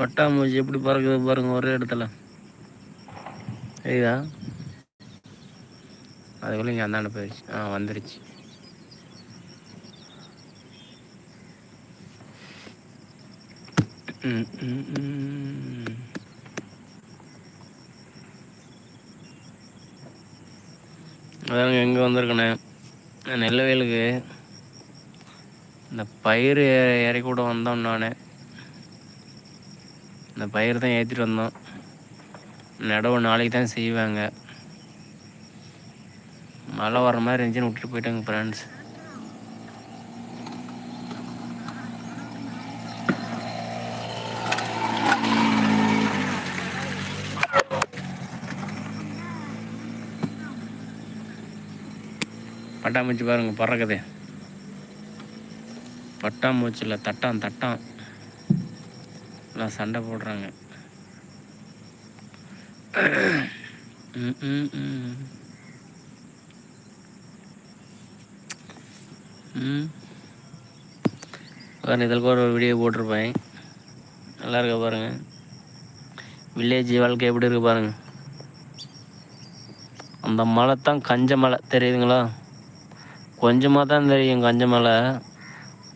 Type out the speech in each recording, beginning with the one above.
பட்டாம்பூச்சி எப்படி பறக்குது பாருங்க ஒரே இடத்துல. இதுதான் அதுக்குள்ளே இங்கே அந்தாண்ட போயிடுச்சு ஆ வந்துருச்சு. அதாங்க எங்கே வந்திருக்கேனே? நெல்லவேலுக்கு இந்த பயிர் இறக்கி கூட வந்தோம் நான். இந்த பயிர் தான் ஏற்றிட்டு வந்தோம். நடவு நாளைக்கு தான் செய்வாங்க. மழை வர மாதிரி இருந்துச்சுன்னு விட்டுட்டு போயிட்டாங்க ஃப்ரெண்ட்ஸ் பட்டாம்பூச்சி பாருங்க பறக்குது. பட்டாம்பூச்சியில் தட்டான் தட்டான். எல்லாம் சண்டை போடுறாங்க. ம், ம், பாருங்க இதில் கூட ஒரு வீடியோ போட்டிருப்பேன். நல்லா இருக்க பாருங்க. வில்லேஜ் வாழ்க்கை எப்படி இருக்கு பாருங்கள் அந்த மலை தான் கஞ்ச மலை தெரியுதுங்களா? கொஞ்சமாக தான் தெரியும் கஞ்ச மலை.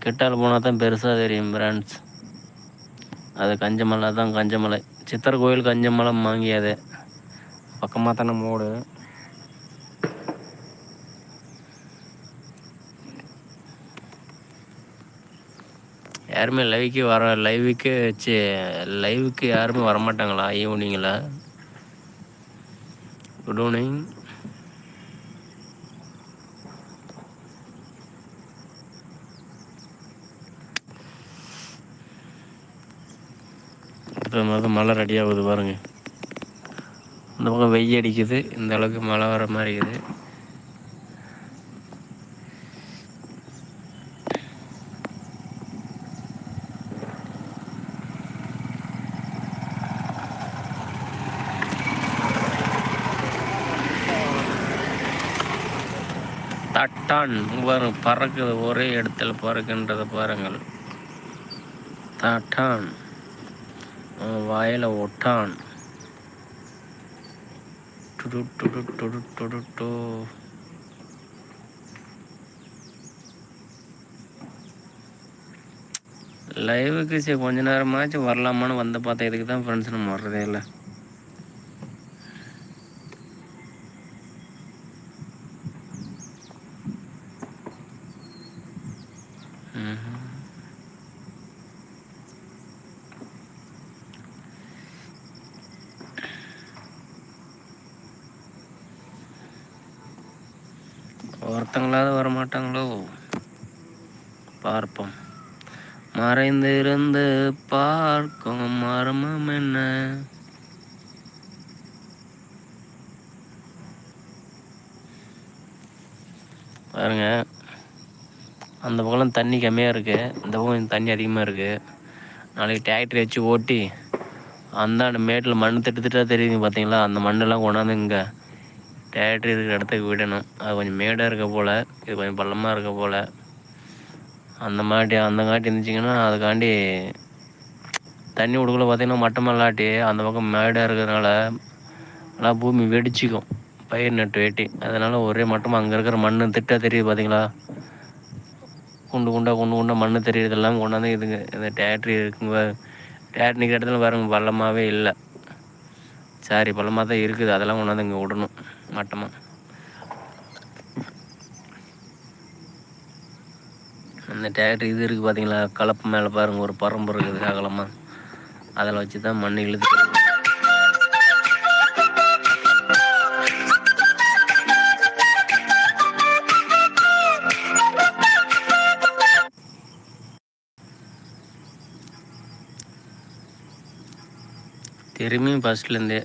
கிட்டால் போனால் தான் பெருசாக தெரியும் பிராண்ட்ஸ் அது கஞ்சமலை தான் கஞ்சமலை. சித்தர் கோயில் கஞ்சமலை வாங்கி அது. பக்கமாக தானே மூடு. யாருமே லைவுக்கு வர லைவுக்கு வச்சு லைவுக்கு யாருமே வரமாட்டாங்களா ஈவினிங்கில் குட் ஈவினிங் இப்போ மொதல் மழை ரெடி ஆகுது பாருங்க. இந்த பக்கம் வெய்ய அடிக்குது. இந்த அளவுக்கு மழை வர மாதிரி இருக்குது. தட்டான் பாருங்க பறக்குது ஒரே இடத்துல பறக்குன்றதை பாருங்கள். தட்டான். வாயில ஒட்டான். டுடு டுடு டுடு டுடு டு. லைவுக்கு சரி கொஞ்ச நேரமாச்சும் வரலாமான்னு வந்து பார்த்தேன் இதுக்கு தான் ஃப்ரெண்ட்ஸ் நம்ம வர்றதே இல்லை. ஒருத்தங்களாவது வர மாட்டாங்களோ பார்ப்போம். மறைந்திருந்து பார்க்கும் மர்மம் என்ன? பாருங்க. அந்த பக்கம் தண்ணி கம்மியாக இருக்குது இந்த பக்கம் தண்ணி அதிகமாக இருக்குது நாளைக்கு டிராக்டர் வச்சு ஓட்டி அந்த மேட்டில் மண் திட்டு திட்டாக தெரியுது பார்த்தீங்களா அந்த மண்ணெல்லாம் கொண்டாந்து இங்கே டிராக்டர் இருக்கிற இடத்துக்கு விடணும். அது கொஞ்சம் மேடாக இருக்க போல் இது கொஞ்சம் பள்ளமாக இருக்க போல். அந்த மாட்டி அந்த காட்டி இருந்துச்சிங்கன்னா அதுக்காண்டி தண்ணி விடுக்குள்ள பார்த்தீங்கன்னா மட்டமல்லாட்டி அந்த பக்கம் மேடாக இருக்கிறதுனால நல்லா பூமி வெடிச்சிக்கும். பயிர் நட்டு வெட்டி. அதனால் ஒரே மட்டமாக அங்கே இருக்கிற மண் திட்டாக தெரியுது பார்த்தீங்களா குண்டு குண்டாக குண்டு குண்டாக மண் தெரியுது எல்லாம் கொண்டாந்து இதுங்க இந்த டேட்ரி இருக்குங்க. டேட் நிற்கிற இடத்துல பாருங்க பள்ளமாகவே இல்லை. சாரி பள்ளமாக தான் இருக்குது. அதெல்லாம் கொண்டாந்து இங்கே விடணும். மட்டமாக அந்த டேக்டர் இது இருக்குது பார்த்தீங்களா கலப்பு மேலே பாருங்க ஒரு பரம்பு இருக்குது அகலமாக அதில் வச்சு தான் மண் இழுத்து திரும்பியும் ஃபஸ்ட்லேருந்தே